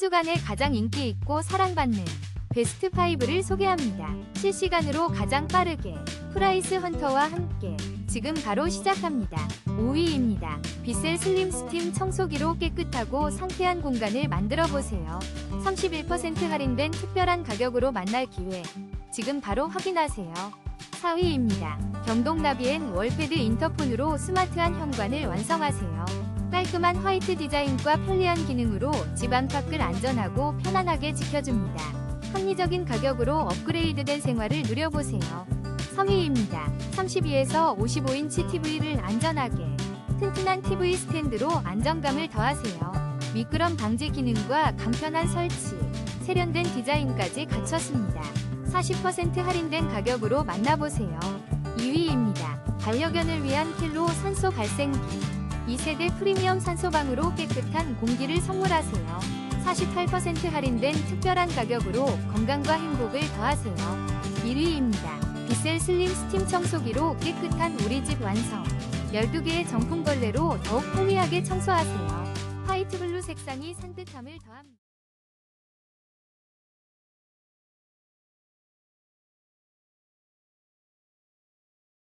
주간에 가장 인기 있고 사랑받는 베스트 5를 소개합니다. 실시간으로 가장 빠르게 프라이스 헌터와 함께 지금 바로 시작합니다. 5위입니다. 비셀 슬림 스팀 청소기로 깨끗하고 상쾌한 공간을 만들어 보세요. 31% 할인된 특별한 가격으로 만날 기회. 지금 바로 확인하세요. 4위입니다. 경동나비엔 월패드 인터폰으로 스마트한 현관을 완성하세요. 깔끔한 화이트 디자인과 편리한 기능으로 집 안팎을 안전하고 편안하게 지켜줍니다. 합리적인 가격으로 업그레이드된 생활을 누려보세요. 3위입니다. 32에서 55인치 TV를 안전하게 튼튼한 TV 스탠드로 안정감을 더하세요. 미끄럼 방지 기능과 간편한 설치, 세련된 디자인까지 갖췄습니다. 40% 할인된 가격으로 만나보세요. 2위입니다. 반려견을 위한 킬로 산소 발생기. 2세대 프리미엄 산소방으로 깨끗한 공기를 선물하세요. 48% 할인된 특별한 가격으로 건강과 행복을 더하세요. 1위입니다. 비셀 슬림 스팀 청소기로 깨끗한 우리 집 완성. 12개의 정품 걸레로 더욱 편리하게 청소하세요. 화이트 블루 색상이 산뜻함을 더합니다.